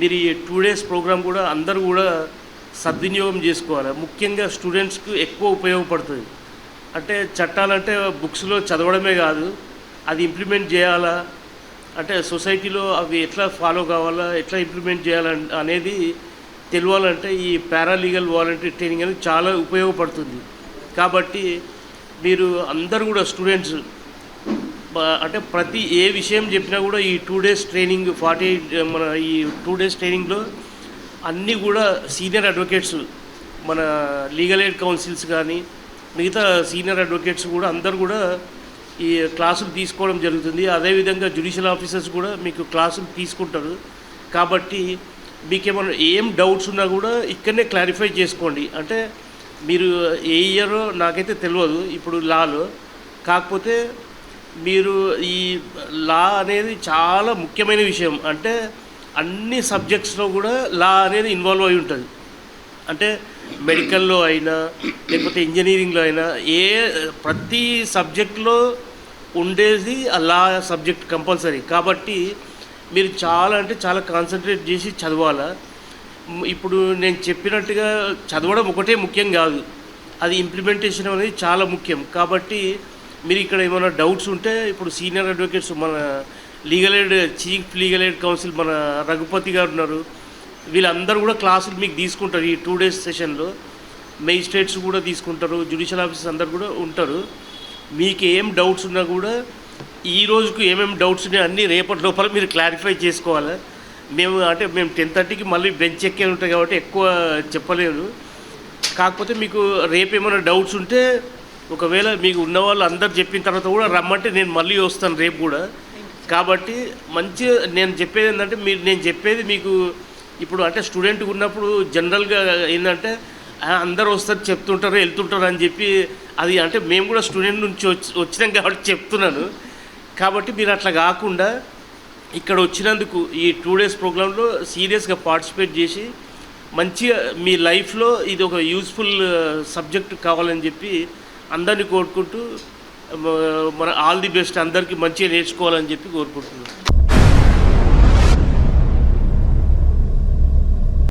మీరు ఈ two days programme కూడా అందరూ కూడా సద్వినియోగం చేసుకోవాలి. ముఖ్యంగా స్టూడెంట్స్కి ఎక్కువ ఉపయోగపడుతుంది. అంటే చట్టాలంటే బుక్స్లో చదవడమే కాదు అది ఇంప్లిమెంట్ చేయాలా? అంటే సొసైటీలో అవి ఎట్లా ఫాలో కావాలా? ఎట్లా ఇంప్లిమెంట్ చేయాలని అనేది తెలియాలంటే ఈ పారాలీగల్ వాలంటీర్ ట్రైనింగ్ అనేది చాలా ఉపయోగపడుతుంది. కాబట్టి మీరు అందరూ కూడా స్టూడెంట్స్ అంటే ప్రతి ఏ విషయం చెప్పినా కూడా ఈ టూ డేస్ ట్రైనింగ్ ఫార్టీ మన ఈ టూ డేస్ ట్రైనింగ్లో అన్నీ కూడా సీనియర్ అడ్వకేట్స్ మన లీగల్ ఎయిడ్ కౌన్సిల్స్ కానీ మిగతా సీనియర్ అడ్వకేట్స్ కూడా అందరు కూడా ఈ క్లాసులు తీసుకోవడం జరుగుతుంది. అదేవిధంగా జ్యుడిషియల్ ఆఫీసర్స్ కూడా మీకు క్లాసులు తీసుకుంటారు. కాబట్టి మీకు ఏమైనా ఏం డౌట్స్ ఉన్నా కూడా ఇక్కడనే క్లారిఫై చేసుకోండి. అంటే మీరు ఏ ఇయరో నాకైతే తెలియదు ఇప్పుడు లాలో. కాకపోతే మీరు ఈ లా అనేది చాలా ముఖ్యమైన విషయం. అంటే అన్ని సబ్జెక్ట్స్లో కూడా లా అనేది ఇన్వాల్వ్ అయి ఉంటుంది. అంటే మెడికల్లో అయినా లేకపోతే ఇంజనీరింగ్లో అయినా ఏ ప్రతి సబ్జెక్ట్లో ఉండేది ఆ లా సబ్జెక్ట్ కంపల్సరీ. కాబట్టి మీరు చాలా అంటే చాలా కాన్సన్ట్రేట్ చేసి చదవాలా. ఇప్పుడు నేను చెప్పినట్టుగా చదవడం ఒకటే ముఖ్యం కాదు. అది ఇంప్లిమెంటేషన్ అనేది చాలా ముఖ్యం. కాబట్టి మీరు ఇక్కడ ఏమైనా డౌట్స్ ఉంటే ఇప్పుడు సీనియర్ అడ్వకేట్స్ మన legal aid chief legal aid council మన రఘుపతి గారు ఉన్నారు. వీళ్ళందరూ కూడా క్లాసులు మీకు తీసుకుంటారు ఈ టూ డేస్ సెషన్లో మెజిస్ట్రేట్స్ కూడా తీసుకుంటారు జ్యుడిషియల్ ఆఫీసర్స్ అందరు కూడా ఉంటారు. మీకు ఏం డౌట్స్ ఉన్నా కూడా ఈ రోజుకు ఏమేమి డౌట్స్ ఉన్నాయో అన్నీ రేపటి లోపల మీరు క్లారిఫై చేసుకోవాలి. మేము అంటే మేము టెన్ థర్టీకి మళ్ళీ బెంచ్ ఎక్కే ఉంటాయి కాబట్టి ఎక్కువ చెప్పలేదు కాకపోతే మీకు రేపు ఏమైనా డౌట్స్ ఉంటే ఒకవేళ మీకు ఉన్న వాళ్ళు అందరు చెప్పిన తర్వాత కూడా రమ్మంటే నేను మళ్ళీ వస్తాను రేపు కూడా. కాబట్టి మంచి నేను చెప్పేది ఏంటంటే మీరు నేను చెప్పేది మీకు ఇప్పుడు అంటే స్టూడెంట్ ఉన్నప్పుడు జనరల్గా ఏంటంటే అందరు అందరూ వస్తారు చెప్తుంటారు వెళ్తుంటారు అని చెప్పి అది అంటే మేము కూడా స్టూడెంట్ నుంచి వచ్చి వచ్చినాం కాబట్టి చెప్తున్నాను. కాబట్టి మీరు అట్లా కాకుండా ఇక్కడ వచ్చినందుకు ఈ టూ డేస్ ప్రోగ్రాంలో సీరియస్గా పార్టిసిపేట్ చేసి మంచిగా మీ లైఫ్లో ఇది ఒక యూస్ఫుల్ సబ్జెక్ట్ కావాలని చెప్పి అందరినీ కోరుకుంటూ మన ఆల్ ది బెస్ట్ అందరికీ మంచిగా నేర్చుకోవాలని చెప్పి కోరుకుంటున్నాను.